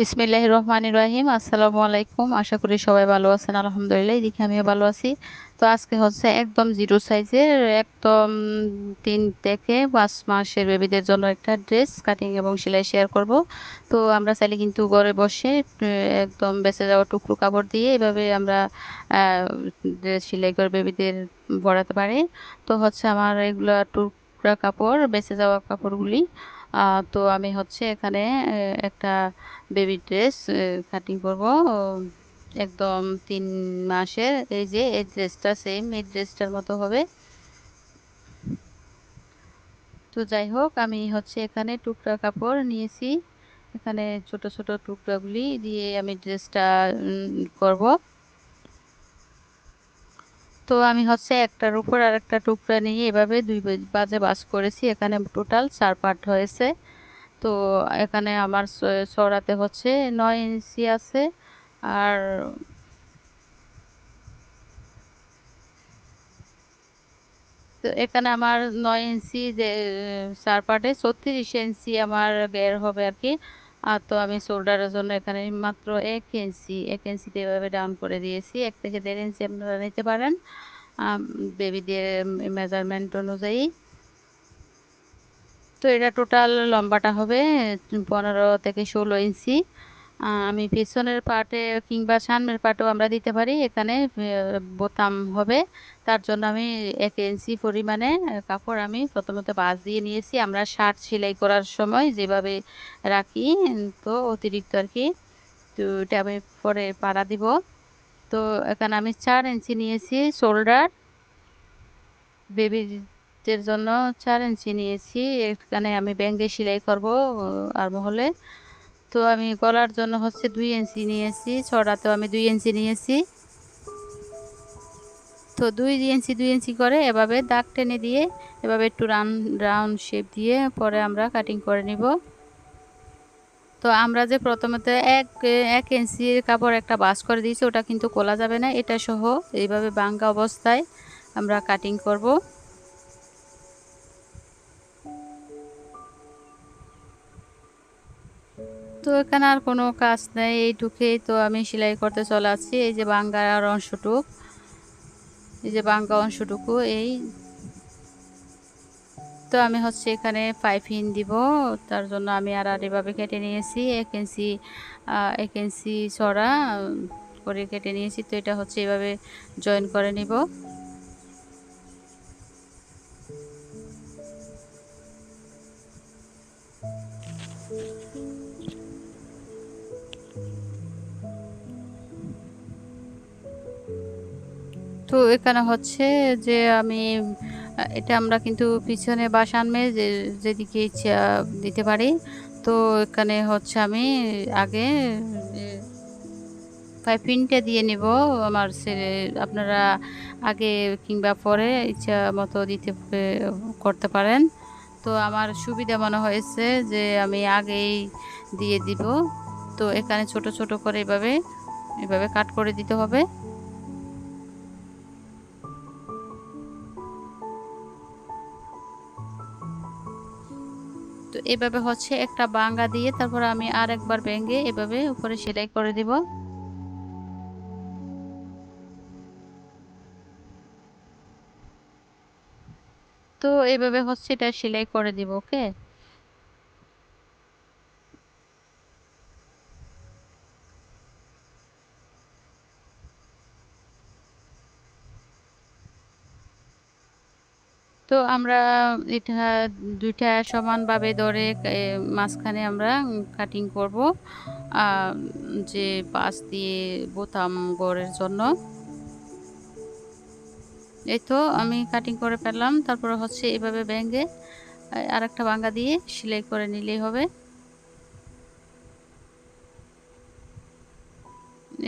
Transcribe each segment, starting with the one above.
বিসমিল্লাহ রহমান রাহিম। আসসালামু আলাইকুম আশা করি সবাই ভালো আছেন। আলহামদুলিল্লাহ এদিকে আমিও ভালো আছি। তো আজকে হচ্ছে একদম জিরো সাইজের, একদম তিন থেকে পাঁচ মাসের বেবিদের জন্য একটা ড্রেস কাটিং এবং সেলাই শেয়ার করব। তো আমরা চাইলে কিন্তু ঘরে বসে একদম বেঁচে যাওয়া টুকরো কাপড় দিয়ে এভাবে আমরা ড্রেস সেলাই করে বেবিদের পরাতে পারি। তো হচ্ছে আমার এগুলো টুকরা কাপড়, বেঁচে যাওয়া কাপড়গুলি তো আমি হচ্ছে এখানে একটা বেবি ড্রেস কাটিং করব। একদম তিন মাসের এই যে, এই ড্রেসটা সেম এই ড্রেসটার মতো হবে। তো যাই হোক, আমি হচ্ছে এখানে টুকরা কাপড় নিয়েছি। এখানে ছোট ছোট টুকরাগুলি দিয়ে আমি ড্রেসটা করব। তো আমি হচ্ছে একটার উপর আর একটা টুকরা নিয়ে এভাবে দুই বাজে বাস করেছি। এখানে টোটাল চার পার্ট হয়েছে। তো এখানে আমার সরাতে হচ্ছে নয় ইঞ্চি আছে। আর তো এখানে আমার নয় ইঞ্চি যে চার পার্টে ছত্রিশ ইঞ্চি আমার বের হবে আর কি। আর তো আমি শোল্ডারের জন্য এখানে মাত্র এক ইঞ্চি এক ইঞ্চিতে এভাবে ডাউন করে দিয়েছি। এক থেকে দেড় ইঞ্চি আপনারা নিতে পারেন। বেবিদের মেজারমেন্ট অনুযায়ী। তো এটা টোটাল লম্বাটা হবে পনেরো থেকে ষোলো ইঞ্চি আমি পিছনের পার্টে কিংবা সামনের পার্টেও আমরা দিতে পারি। এখানে বোতাম হবে। তার জন্য আমি এক ইঞ্চি পরিমাণে কাপড় আমি প্রথমত বাঁশ দিয়ে নিয়েছি। আমরা শার্ট সেলাই করার সময় যেভাবে রাখি তো অতিরিক্ত আর কি তো এটা আমি পরে পাড়া দিব। তো এখানে আমি চার ইঞ্চি নিয়েছি শোল্ডার। বেবি এর জন্য চার ইঞ্চি নিয়েছি। এখানে আমি ব্যাঙ্গে সেলাই করব আর মহলে। তো আমি গলার জন্য হচ্ছে দুই ইঞ্চি নিয়েছি, ছড়াতেও আমি দুই ইঞ্চি নিয়েছি। তো দুই ইঞ্চি দুই ইঞ্চি করে এভাবে দাগ টেনে দিয়ে, এভাবে একটু রান, রাউন্ড শেপ দিয়ে পরে আমরা কাটিং করে নিব। তো আমরা যে প্রথমত এক এক ইঞ্চির কাপড় একটা বাস করে দিয়েছি, ওটা কিন্তু কোলা যাবে না, এটা সহ এইভাবে বাঙ্গা অবস্থায় আমরা কাটিং করব। তো এখানে আর কোনো কাজ নেই, এইটুকুই তো আমি সেলাই করতে চলে আসছি এই যে বাঙ্গার অংশটুক, এই যে বাঙ্গা অংশটুকু, এই। তো আমি হচ্ছে এখানে পাইপ দিব, তার জন্য আমি আর আর এভাবে কেটে নিয়েছি, এক ইঞ্চি এক ইঞ্চি ছড়া করে কেটে নিয়েছি। তো এটা হচ্ছে এভাবে জয়েন করে নিব। তো এখানে হচ্ছে যে আমি, এটা আমরা কিন্তু পিছনে বা সামনে যে, যেদিকে দিতে পারি। তো এখানে হচ্ছে আমি আগে পাইপিংটা দিয়ে নিব আমার ছেলে আপনারা আগে কিংবা পরে ইচ্ছা মতো দিতে করতে পারেন। তো আমার সুবিধা মনে হয়েছে যে আমি আগেই দিয়ে দিব। তো এখানে ছোট ছোট করে এভাবে এভাবে কাট করে দিতে হবে। এভাবে হচ্ছে একটা বাঙ্গা দিয়ে তারপর আমি আর একবার ব্যাঙ্গে এভাবে উপরে সেলাই করে দিব। তো এভাবে হচ্ছে এটা সেলাই করে দিব, ওকে? তো আমরা এটা দুইটা সমানভাবে ধরে মাঝখানে আমরা কাটিং করব যে পাশ দিয়ে বোতাম গড়ের জন্য। এই তো আমি কাটিং করে ফেললাম, তারপর হচ্ছে এইভাবে ব্যাঙ্গে আর একটা বাঙ্গা দিয়ে সেলাই করে নিলেই হবে।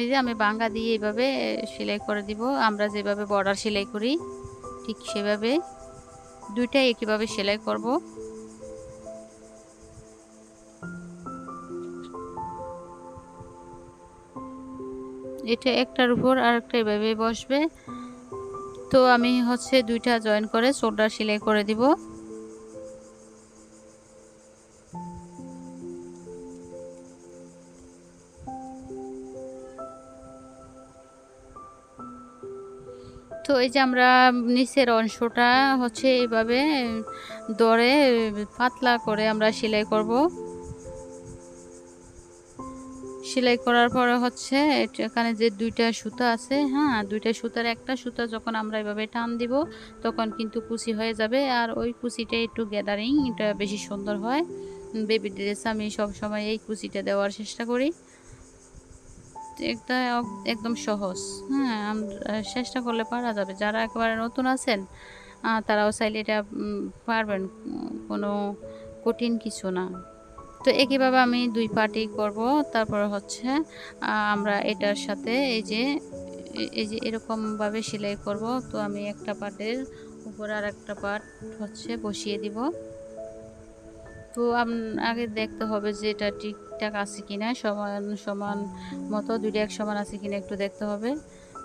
এই যে আমি বাঙ্গা দিয়ে এইভাবে সেলাই করে দিব, আমরা যেভাবে বর্ডার সেলাই করি, ঠিক সেভাবে। দুইটাই একইভাবে সেলাই করব। এটা একটার উপর আর একটা এভাবে বসবে। তো আমি হচ্ছে দুইটা জয়েন করে শোল্ডার সেলাই করে দিব। তো এই যে আমরা নিচের অংশটা হচ্ছে এইভাবে দরে পাতলা করে আমরা সেলাই করব। সেলাই করার পরে হচ্ছে এখানে যে দুইটা সুতা আছে হ্যাঁ দুইটা সুতার একটা সুতা যখন আমরা এভাবে টান দিব তখন কিন্তু কুচি হয়ে যাবে আর ওই কুচিটা একটু গ্যাদারিং এটা বেশি সুন্দর হয়। বেবি ড্রেস আমি সব সময় এই কুচিটা দেওয়ার চেষ্টা করি। এটা একদম সহজ। হ্যাঁ চেষ্টা করলে পারা যাবে। যারা একেবারে নতুন আছেন তারাও চাইলে এটা পারবেন। কোনো কঠিন কিছু না। তো একইভাবে আমি দুই পার্টি করব। তারপর হচ্ছে আমরা এটার সাথে এই যে এই যে এরকমভাবে সেলাই করব। তো আমি একটা পার্টের উপর আর একটা পার্ট হচ্ছে বসিয়ে দিব। তো আগে দেখতে হবে যে এটা ঠিকঠাক আছে কি না সমান সমান মতো, দুইটা এক সমান আছে কিনা একটু দেখতে হবে।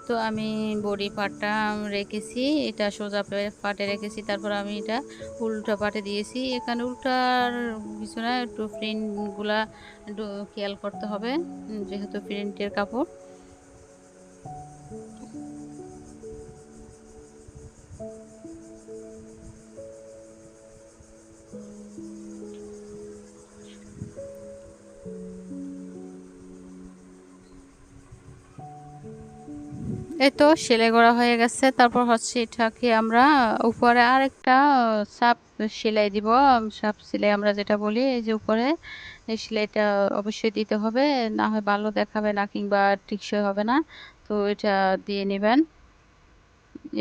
তো আমি বডি পার্টটা রেখেছি, এটা সোজা পাটে রেখেছি, তারপর আমি এটা উল্টা পাটে দিয়েছি। এখানে উল্টার পিছনে একটু প্রিন্টগুলা একটু খেয়াল করতে হবে যেহেতু প্রিন্টের কাপড়। এই তো সেলাই করা হয়ে গেছে। তারপর হচ্ছে এটাকে আমরা উপরে আরেকটা সাপ সেলাই দিব। সাপ সেলাই আমরা যেটা বলি, এই যে উপরে। এই সেলাইটা অবশ্যই দিতে হবে, না হয় ভালো দেখাবে না কিংবা টিকসই হবে না। তো এটা দিয়ে নেবেন।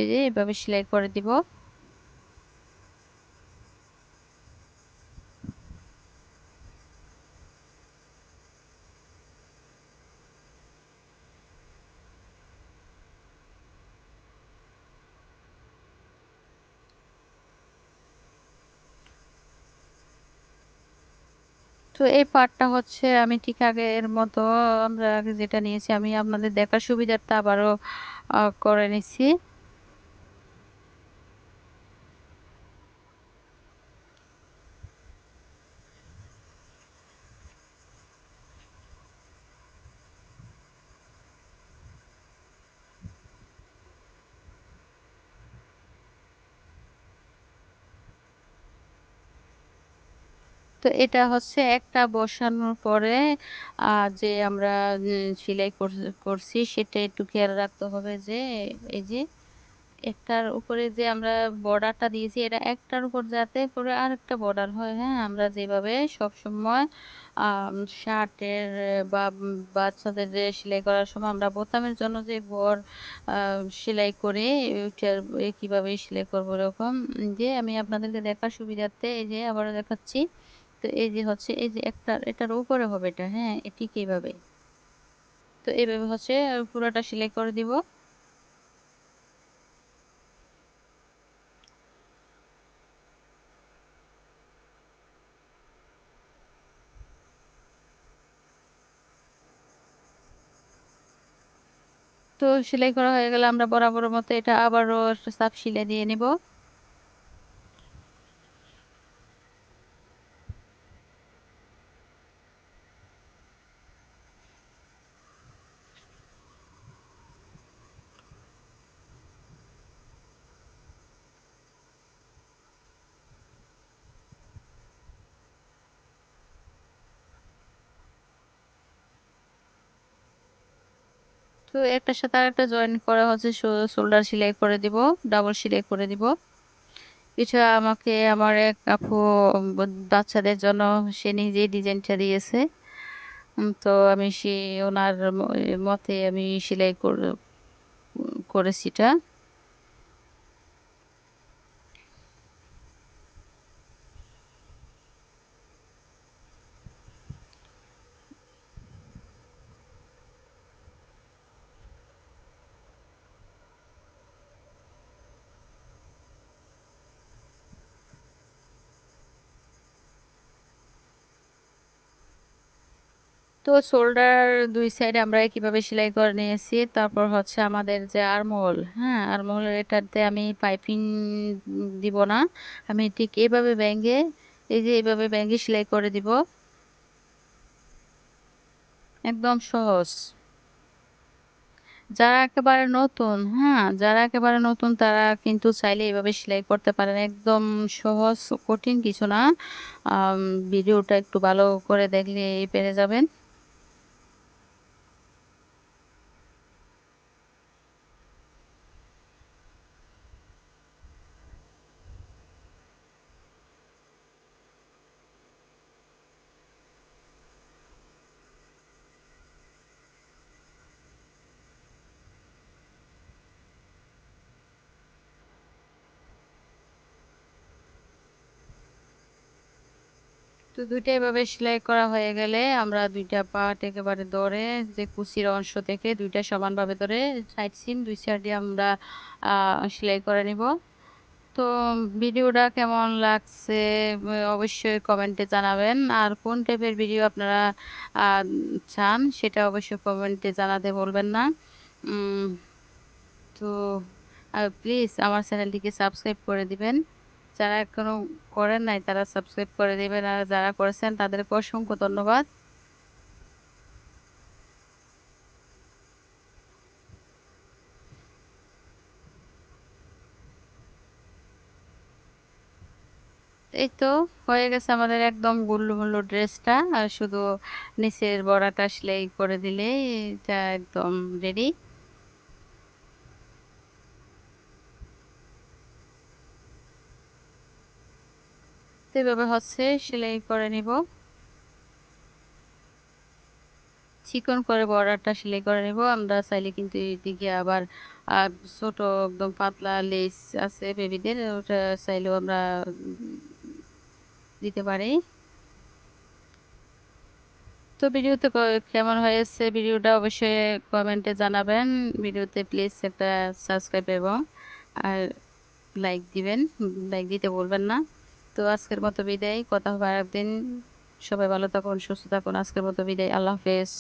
এই যে এভাবে সেলাই করে দিব। তো এই পার্টটা হচ্ছে আমি ঠিক আগের মতো আমরা আগে যেটা নিয়েছি, আমি আপনাদের দেখার সুবিধার্থে আবারও করে নিছি। তো এটা হচ্ছে একটা বসানোর পরে যে আমরা সেলাই করছি সেটা একটু খেয়াল রাখতে হবে যে, এই যে একটার উপরে যে আমরা বর্ডারটা দিয়েছি, এটা একটার উপর যাতে করে আরেকটা বর্ডার হয় হ্যাঁ? আমরা যেভাবে সব সময় শার্টের, বা, বাচ্চাদের যে সেলাই করার সময় আমরা বোতামের জন্য যে বর সেলাই করি ওইটার কীভাবে সেলাই করব এরকম, যে আমি আপনাদেরকে দেখার সুবিধার্থে এই যে আবারও দেখাচ্ছি। তো এই যে হচ্ছে, এই যে একটা এটার উপরে হবে এটা হ্যাঁ? ঠিক এইভাবে। তো এইভাবে হচ্ছে পুরোটা সেলাই করে দিব। তো সেলাই করা হয়ে গেলে আমরা বরাবর মতো এটা আবারও একটা সাপ সেলাই দিয়ে নিব। তো একটার সাথে আরেকটা জয়েন করা হচ্ছে শোল্ডার সেলাই করে দিব ডাবল সেলাই করে দিব। এটা আমাকে আমার এক আপু বাচ্চাদের জন্য সে নিজেই ডিজাইনটা দিয়েছে। তো আমি সে ওনার মতে আমি সেলাই করেছি এটা। তো শোল্ডার দুই সাইডে আমরা কীভাবে সেলাই করে নিয়েছি। তারপর হচ্ছে আমাদের যে আরমোল হ্যাঁ আরমোল এটাতে আমি পাইপিং দিব না। আমি ঠিক এইভাবে ব্যাঙ্গে, এই যে এইভাবে ব্যাঙ্গে সেলাই করে দিব। একদম সহজ। যারা একেবারে নতুন হ্যাঁ যারা একেবারে নতুন তারা কিন্তু চাইলে এভাবে সেলাই করতে পারেন। একদম সহজ, কঠিন কিছু না। ভিডিওটা একটু ভালো করে দেখলে পেরে যাবেন। তো দুইটা এভাবে সেলাই করা হয়ে গেলে আমরা দুইটা পার্ট একেবারে ধরে যে কুচির অংশ থেকে দুইটা সমানভাবে ধরে সাইড সিম দুই সাইডে আমরা সেলাই করে নিব। তো ভিডিওটা কেমন লাগছে, অবশ্যই কমেন্টে জানাবেন। আর কোন টাইপের ভিডিও আপনারা চান সেটা অবশ্যই কমেন্টে জানাতে বলবেন না। তো প্লিজ আমার চ্যানেলটিকে সাবস্ক্রাইব করে দিবেন। যারা এখনও করেন নাই, তারা সাবস্ক্রাইব করে দিবেন। আর যারা করেছেন তাদেরকে অসংখ্য ধন্যবাদ। এই তো, হয়ে গেছে আমাদের একদম গুল্লু মুল্লু ড্রেসটা। আর শুধু নিচের বড়াটা সেলাই করে দিলেই এটা একদম রেডি তো এভাবে হচ্ছে সেলাই করে নিব। চিকন করে বর্ডারটা সেলাই করে নেব। আমরা চাইলে কিন্তু এদিকে আবার ছোট একদম পাতলা লেস আছে বেবিদের, ওটা চাইলেও আমরা, দিতে পারি। তো ভিডিওতে কেমন হয়েছে ভিডিওটা অবশ্যই কমেন্টে জানাবেন। ভিডিওতে প্লিজ একটা সাবস্ক্রাইব এবং, আর লাইক দিবেন। লাইক দিতে বলবেন না। তো আজকের মতো বিদায়। কথা হবে আরেকদিন। সবাই ভালো থাকুন, সুস্থ থাকুন। আজকের মতো বিদায়। আল্লাহ হাফেজ।